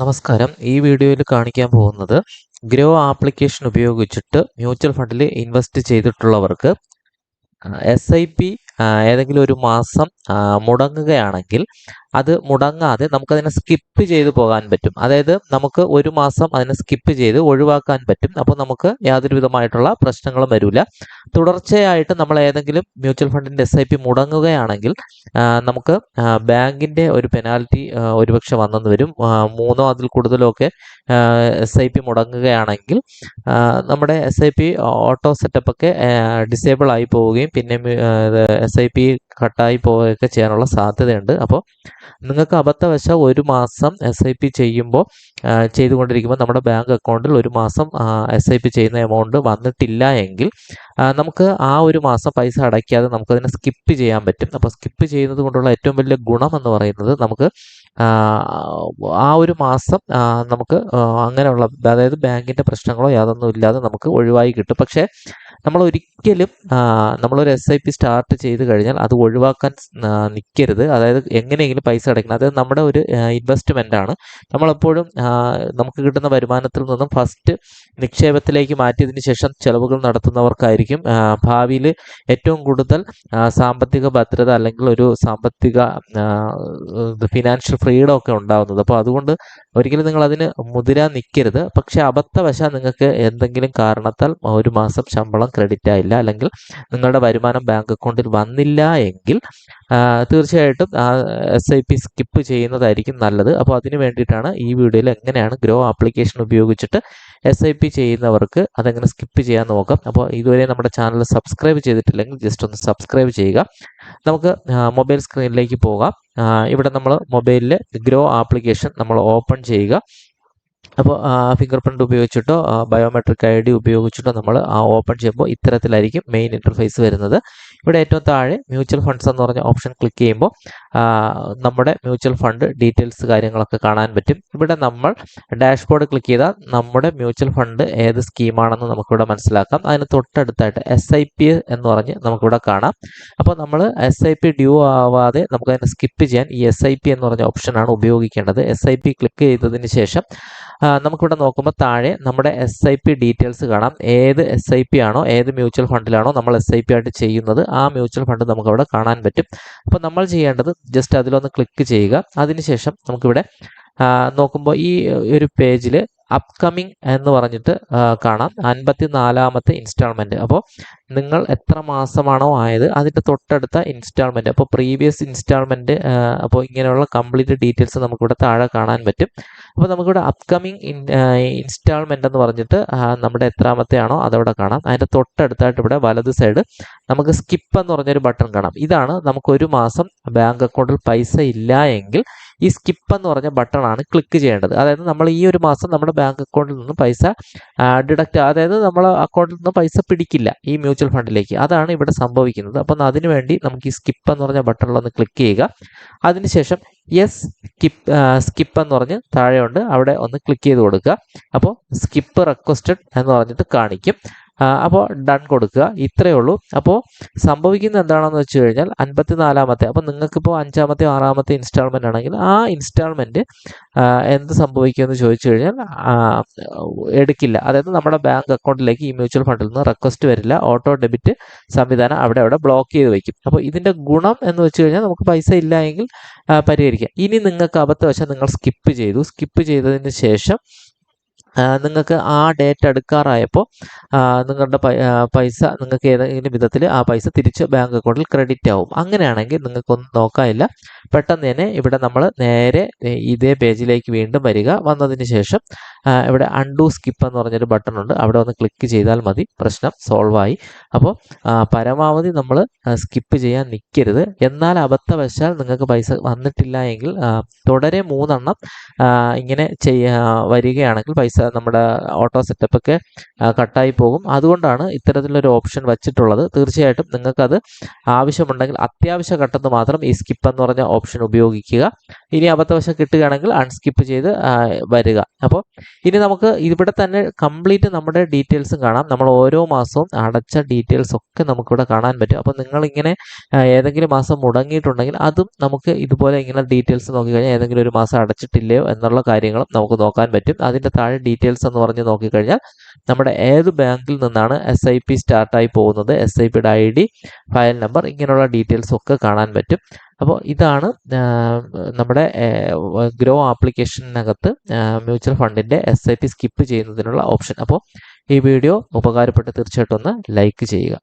നമസ്കാരം. ഈ വീഡിയോയിൽ കാണിക്കാൻ പോകുന്നത് ഗ്രോ ആപ്ലിക്കേഷൻ ഉപയോഗിച്ചിട്ട് മ്യൂച്വൽ ഫണ്ടിൽ ഇൻവെസ്റ്റ് ചെയ്തിട്ടുള്ളവർക്ക് എസ് ഐ പി ഏതെങ്കിലും ഒരു മാസം മുടങ്ങുകയാണെങ്കിൽ അത് മുടങ്ങാതെ നമുക്കതിനെ സ്കിപ്പ് ചെയ്ത് പോകാൻ പറ്റും. അതായത് നമുക്ക് ഒരു മാസം അതിനെ സ്കിപ്പ് ചെയ്ത് ഒഴിവാക്കാൻ പറ്റും. അപ്പോൾ നമുക്ക് യാതൊരു വിധമായിട്ടുള്ള പ്രശ്നങ്ങളും വരില്ല തുടർച്ചയായിട്ട് നമ്മൾ ഏതെങ്കിലും മ്യൂച്വൽ ഫണ്ടിന്റെ എസ് മുടങ്ങുകയാണെങ്കിൽ നമുക്ക് ബാങ്കിന്റെ ഒരു പെനാൽറ്റി ഒരുപക്ഷെ വന്നെന്ന് വരും. മൂന്നോ അതിൽ കൂടുതലോ ഒക്കെ എസ് ഐ പി മുടങ്ങുകയാണെങ്കിൽ നമ്മുടെ S I P auto setup ഒക്കെ ഡിസേബിൾ ആയി പോവുകയും പിന്നെ എസ് ഐ പി കട്ടായി പോവുകയൊക്കെ ചെയ്യാനുള്ള സാധ്യതയുണ്ട്. അപ്പോൾ നിങ്ങൾക്ക് അബദ്ധവശ ഒരു മാസം എസ് ഐ പി ചെയ്യുമ്പോൾ ചെയ്തുകൊണ്ടിരിക്കുമ്പോൾ നമ്മുടെ ബാങ്ക് അക്കൗണ്ടിൽ ഒരു മാസം എസ് ഐ പി ചെയ്യുന്ന എമൗണ്ട് വന്നിട്ടില്ല എങ്കിൽ നമുക്ക് ആ ഒരു മാസം പൈസ അടയ്ക്കാതെ നമുക്കതിനെ സ്കിപ്പ് ചെയ്യാൻ പറ്റും. അപ്പോൾ സ്കിപ്പ് ചെയ്യുന്നത് കൊണ്ടുള്ള ഏറ്റവും വലിയ ഗുണം എന്ന് പറയുന്നത് നമുക്ക് ആ, ഒരു മാസം നമുക്ക് അങ്ങനെയുള്ള അതായത് ബാങ്കിന്റെ പ്രശ്നങ്ങളോ യാതൊന്നും ഇല്ലാതെ നമുക്ക് ഒഴിവായി കിട്ടും. പക്ഷേ നമ്മൾ ഒരിക്കലും നമ്മളൊരു എസ് ഐ പി സ്റ്റാർട്ട് ചെയ്ത് കഴിഞ്ഞാൽ അത് ഒഴിവാക്കാൻ നിൽക്കരുത് അതായത് എങ്ങനെയെങ്കിലും പൈസ അടയ്ക്കണം. അതായത് നമ്മുടെ ഒരു ഇൻവെസ്റ്റ്മെന്റ് ആണ്. നമ്മളെപ്പോഴും നമുക്ക് കിട്ടുന്ന വരുമാനത്തിൽ നിന്നും ഫസ്റ്റ് നിക്ഷേപത്തിലേക്ക് മാറ്റിയതിന് ശേഷം ചെലവുകൾ നടത്തുന്നവർക്കായിരിക്കും ഭാവിയിൽ ഏറ്റവും കൂടുതൽ സാമ്പത്തിക ഭദ്രത അല്ലെങ്കിൽ ഒരു സാമ്പത്തിക ഫിനാൻഷ്യൽ ഫ്രീഡം ഒക്കെ ഉണ്ടാകുന്നത് അപ്പോൾ അതുകൊണ്ട് ഒരിക്കലും നിങ്ങൾ അതിന് മുതിരാൻ നിൽക്കരുത് പക്ഷേ അബദ്ധവശാൽ നിങ്ങൾക്ക് എന്തെങ്കിലും കാരണത്താൽ ഒരു മാസം ശമ്പളം ക്രെഡിറ്റ് ആയില്ല. അല്ലെങ്കിൽ നിങ്ങളുടെ വരുമാനം ബാങ്ക് അക്കൗണ്ടിൽ വന്നില്ല എങ്കിൽ തീർച്ചയായിട്ടും എസ് ഐ പി സ്കിപ്പ് ചെയ്യുന്നതായിരിക്കും നല്ലത്. അപ്പോൾ അതിന് വേണ്ടിയിട്ടാണ് ഈ വീഡിയോയിൽ എങ്ങനെയാണ് ഗ്രോ ആപ്ലിക്കേഷൻ ഉപയോഗിച്ചിട്ട് എസ് ഐ പി ചെയ്യുന്നവർക്ക് അതെങ്ങനെ സ്കിപ്പ് ചെയ്യാൻ നോക്കാം. അപ്പോൾ ഇതുവരെ നമ്മുടെ ചാനൽ സബ്സ്ക്രൈബ് ചെയ്തിട്ടില്ലെങ്കിൽ ജസ്റ്റ് ഒന്ന് സബ്സ്ക്രൈബ് ചെയ്യുക. നമുക്ക് മൊബൈൽ സ്ക്രീനിലേക്ക് പോകാം. ഇവിടെ നമ്മൾ മൊബൈലിൽ ഗ്രോ ആപ്ലിക്കേഷൻ നമ്മൾ ഓപ്പൺ ചെയ്യുക. അപ്പോൾ ഫിംഗർ പ്രിന്റ് ഉപയോഗിച്ചിട്ടോ ബയോമെട്രിക് ഐ ഡി ഉപയോഗിച്ചിട്ടോ നമ്മൾ ഓപ്പൺ ചെയ്യുമ്പോൾ ഇത്തരത്തിലായിരിക്കും മെയിൻ ഇന്റർഫേസ് വരുന്നത്. ഇവിടെ ഏറ്റവും താഴെ മ്യൂച്വൽ ഫണ്ട്സ് എന്ന് പറഞ്ഞ ഓപ്ഷൻ ക്ലിക്ക് ചെയ്യുമ്പോൾ നമ്മുടെ മ്യൂച്വൽ ഫണ്ട് ഡീറ്റെയിൽസ് കാര്യങ്ങളൊക്കെ കാണാൻ പറ്റും. ഇവിടെ നമ്മൾ ഡാഷ്ബോർഡ് ക്ലിക്ക് ചെയ്താൽ നമ്മുടെ മ്യൂച്വൽ ഫണ്ട് ഏത് സ്കീമാണെന്ന് നമുക്കിവിടെ മനസ്സിലാക്കാം. അതിന് തൊട്ടടുത്തായിട്ട് എസ് ഐ പി എന്ന് പറഞ്ഞ് നമുക്കിവിടെ കാണാം. അപ്പോൾ നമ്മൾ എസ് ഐ പി ഡ്യൂ ആവാതെ നമുക്ക് അതിനെ സ്കിപ്പ് ചെയ്യാൻ ഈ എസ് ഐ പി എന്ന് പറഞ്ഞ ഓപ്ഷനാണ് ഉപയോഗിക്കേണ്ടത്. എസ് ഐ പി ക്ലിക്ക് ചെയ്തതിന് ശേഷം നമുക്കിവിടെ നോക്കുമ്പോൾ താഴെ നമ്മുടെ എസ് ഐ പി ഡീറ്റെയിൽസ് കാണാം. ഏത് എസ് ഐ പി ആണോ ഏത് മ്യൂച്വൽ ഫണ്ടിലാണോ നമ്മൾ എസ് ഐ പി ആയിട്ട് ചെയ്യുന്നത് ആ മ്യൂച്വൽ ഫണ്ട് നമുക്കവിടെ കാണാൻ പറ്റും. അപ്പോൾ നമ്മൾ ചെയ്യേണ്ടത് ജസ്റ്റ് അതിലൊന്ന് ക്ലിക്ക് ചെയ്യുക. അതിനുശേഷം നമുക്കിവിടെ നോക്കുമ്പോൾ ഈ ഒരു പേജിൽ അപ്കമിങ് എന്ന് പറഞ്ഞിട്ട് കാണാം. അൻപത്തി നാലാമത്തെ ഇൻസ്റ്റാൾമെന്റ് അപ്പോൾ നിങ്ങൾ എത്ര മാസമാണോ ആയത് അതിന്റെ തൊട്ടടുത്ത ഇൻസ്റ്റാൾമെന്റ് അപ്പോൾ പ്രീവിയസ് ഇൻസ്റ്റാൾമെന്റ് അപ്പോൾ ഇങ്ങനെയുള്ള കംപ്ലീറ്റ് ഡീറ്റെയിൽസ് നമുക്കിവിടെ താഴെ കാണാൻ പറ്റും. അപ്പോൾ നമുക്കിവിടെ അപ്കമിങ് ഇൻസ്റ്റാൾമെന്റ് എന്ന് പറഞ്ഞിട്ട് നമ്മുടെ എത്രാമത്തെ ആണോ അതവിടെ കാണാം. അതിന്റെ തൊട്ടടുത്തായിട്ട് ഇവിടെ വലത് സൈഡ് നമുക്ക് സ്കിപ്പ് എന്ന് പറഞ്ഞൊരു ബട്ടൺ കാണാം. ഇതാണ് നമുക്ക് ഒരു മാസം ബാങ്ക് അക്കൗണ്ടിൽ പൈസ ഇല്ല എങ്കിൽ ഈ സ്കിപ്പ് എന്ന് പറഞ്ഞ ബട്ടണാണ് ക്ലിക്ക് ചെയ്യേണ്ടത്. അതായത് നമ്മൾ ഈ ഒരു മാസം നമ്മുടെ ബാങ്ക് അക്കൗണ്ടിൽ നിന്ന് പൈസ ഡിഡക്റ്റ് അതായത് നമ്മൾ അക്കൗണ്ടിൽ നിന്ന് പൈസ പിടിക്കില്ല ഈ മ്യൂച്വൽ ഫണ്ടിലേക്ക് അതാണ് ഇവിടെ സംഭവിക്കുന്നത്. അപ്പം അതിനുവേണ്ടി നമുക്ക് ഈ സ്കിപ്പ് എന്ന് പറഞ്ഞ ബട്ടണിലൊന്ന് ക്ലിക്ക് ചെയ്യുക. അതിനുശേഷം യെസ് സ്കിപ്പ് സ്കിപ്പ് എന്ന് പറഞ്ഞ് താഴെയുണ്ട്. അവിടെ ഒന്ന് ക്ലിക്ക് ചെയ്ത് കൊടുക്കുക. അപ്പോൾ സ്കിപ്പ് റിക്വസ്റ്റഡ് എന്ന് പറഞ്ഞിട്ട് കാണിക്കും. അപ്പോൾ ഡൺ കൊടുക്കുക. ഇത്രയേ ഉള്ളൂ. അപ്പോൾ സംഭവിക്കുന്നത് എന്താണെന്ന് വെച്ച് കഴിഞ്ഞാൽ അൻപത്തി നാലാമത്തെ അപ്പോൾ നിങ്ങൾക്കിപ്പോൾ അഞ്ചാമത്തെ ആറാമത്തെ ഇൻസ്റ്റാൾമെന്റ് ആണെങ്കിൽ ആ ഇൻസ്റ്റാൾമെന്റ് എന്ത് സംഭവിക്കുമെന്ന് ചോദിച്ചു കഴിഞ്ഞാൽ എടുക്കില്ല. അതായത് നമ്മുടെ ബാങ്ക് അക്കൗണ്ടിലേക്ക് ഈ മ്യൂച്വൽ ഫണ്ടിൽ നിന്ന് റിക്വസ്റ്റ് വരില്ല. ഓട്ടോ ഡെബിറ്റ് സംവിധാനം അവിടെ അവിടെ ബ്ലോക്ക് ചെയ്ത് വയ്ക്കും. അപ്പോൾ ഇതിന്റെ ഗുണം എന്ന് വെച്ച് കഴിഞ്ഞാൽ നമുക്ക് പൈസ ഇല്ല എങ്കിൽ പരിഹരിക്കാം. ഇനി നിങ്ങൾക്ക് അബദ്ധവശാൽ നിങ്ങൾ സ്കിപ്പ് ചെയ്തു. സ്കിപ്പ് ചെയ്തതിന് ശേഷം നിങ്ങൾക്ക് ആ ഡേറ്റ് എടുക്കാറായപ്പോൾ നിങ്ങളുടെ പൈസ നിങ്ങൾക്ക് ഏതെങ്കിലും വിധത്തിൽ ആ പൈസ തിരിച്ച് ബാങ്ക് അക്കൗണ്ടിൽ ക്രെഡിറ്റ് ആവും. അങ്ങനെയാണെങ്കിൽ നിങ്ങൾക്കൊന്നും നോക്കാനില്ല. പെട്ടെന്ന് തന്നെ ഇവിടെ നമ്മൾ നേരെ ഇതേ പേജിലേക്ക് വീണ്ടും വരിക. വന്നതിന് ശേഷം ഇവിടെ അൺഡു സ്കിപ്പ് എന്ന് പറഞ്ഞൊരു ബട്ടൺ ഉണ്ട്. അവിടെ ഒന്ന് ക്ലിക്ക് ചെയ്താൽ മതി. പ്രശ്നം സോൾവ് ആയി. അപ്പോൾ പരമാവധി നമ്മൾ സ്കിപ്പ് ചെയ്യാൻ നിൽക്കരുത് എന്നാൽ അബദ്ധവശാൽ നിങ്ങൾക്ക് പൈസ വന്നിട്ടില്ല എങ്കിൽ തുടരെ മൂന്നെണ്ണം ഇങ്ങനെ ചെയ്യാ വരികയാണെങ്കിൽ പൈസ നമ്മുടെ ഓട്ടോ സെറ്റപ്പൊക്കെ കട്ടായി പോകും. അതുകൊണ്ടാണ് ഇത്തരത്തിലൊരു ഓപ്ഷൻ വച്ചിട്ടുള്ളത്. തീർച്ചയായിട്ടും നിങ്ങൾക്കത് ആവശ്യമുണ്ടെങ്കിൽ അത്യാവശ്യ ഘട്ടത്ത് മാത്രം ഈ സ്കിപ്പ് എന്ന് പറഞ്ഞ ഓപ്ഷൻ ഉപയോഗിക്കുക. ഇനി അബദ്ധവശം കിട്ടുകയാണെങ്കിൽ അൺസ്കിപ്പ് ചെയ്ത് വരിക. അപ്പോൾ ഇനി നമുക്ക് ഇവിടെ തന്നെ കംപ്ലീറ്റ് നമ്മുടെ ഡീറ്റെയിൽസും കാണാം. നമ്മൾ ഓരോ മാസവും അടച്ച ഡീറ്റെയിൽസ് ഒക്കെ നമുക്കിവിടെ കാണാൻ പറ്റും. അപ്പോൾ നിങ്ങളിങ്ങനെ ഏതെങ്കിലും മാസം മുടങ്ങിയിട്ടുണ്ടെങ്കിൽ അതും നമുക്ക് ഇതുപോലെ ഇങ്ങനെ ഡീറ്റെയിൽസ് നോക്കിക്കഴിഞ്ഞാൽ ഏതെങ്കിലും ഒരു മാസം അടച്ചിട്ടില്ലയോ എന്നുള്ള കാര്യങ്ങളും നമുക്ക് നോക്കാൻ പറ്റും. അതിന്റെ താഴെ ഡീറ്റെയിൽസ് എന്ന് പറഞ്ഞ് നോക്കിക്കഴിഞ്ഞാൽ നമ്മുടെ ഏത് ബാങ്കിൽ നിന്നാണ് എസ് ഐ പി സ്റ്റാർട്ടായി പോകുന്നത് എസ് ഐ പിയുടെ ഐ ഡി ഫയൽ നമ്പർ ഇങ്ങനെയുള്ള ഡീറ്റെയിൽസ് ഒക്കെ കാണാൻ പറ്റും. അപ്പോൾ ഇതാണ് നമ്മുടെ ഗ്രോ ആപ്ലിക്കേഷനകത്ത് മ്യൂച്വൽ ഫണ്ടിന്റെ എസ് ഐ പി സ്കിപ്പ് ചെയ്യുന്നതിനുള്ള ഓപ്ഷൻ അപ്പോൾ ഈ വീഡിയോ ഉപകാരപ്പെട്ട് തീർച്ചയായിട്ടും ഒന്ന് ലൈക്ക് ചെയ്യുക.